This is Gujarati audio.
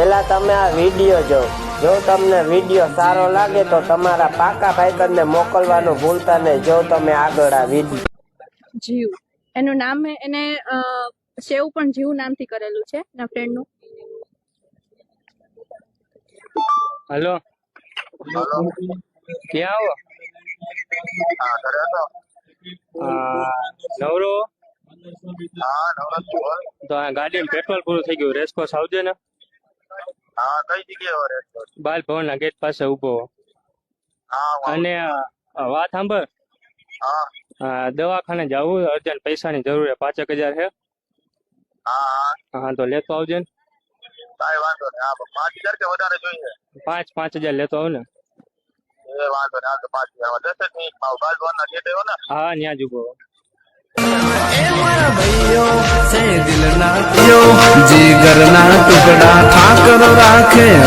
પહેલા તમે આ વીડિયો જો જો તમને વીડિયો સારો લાગે તો તમારા પાકા ભાઈબંધને મોકલવાનું ભૂલતા નહીં. જો તમે આગળ આ વીડિયો જીવ. એનું નામ એને અ, સેવ પણ જીવ નામથી કરેલું છે એના ફ્રેન્ડનું? હલો. ક્યાં આવો? નવરો? હા નવરો તો આ ગાડીમાં પેટ્રોલ પૂરું થઈ ગયું. રેસકોર્સ આવજે ને. હા કઈ જગ્યાએ વરે છો? બાલ ગેટ પાસે હું. અને વાત સાંભળ. હા. દવાખાને જવું અર્જન્ટ પૈસાની જરૂર છે પાંચેક હજાર છે. હા હા. હા તો લેતો આવજે ને. કાંઈ વાંધો નહીં. હા પાંચ હજાર કે વધારે જોઈએ? પાંચ પાંચ હજાર લેતો આવ ને. એ વાંધો નહીં હા તો પાંચ હજાર દસ જ ને. હા ત્યાં જ ઊભો દિલ છે જીગર ના ટુકડા ઠાકર care.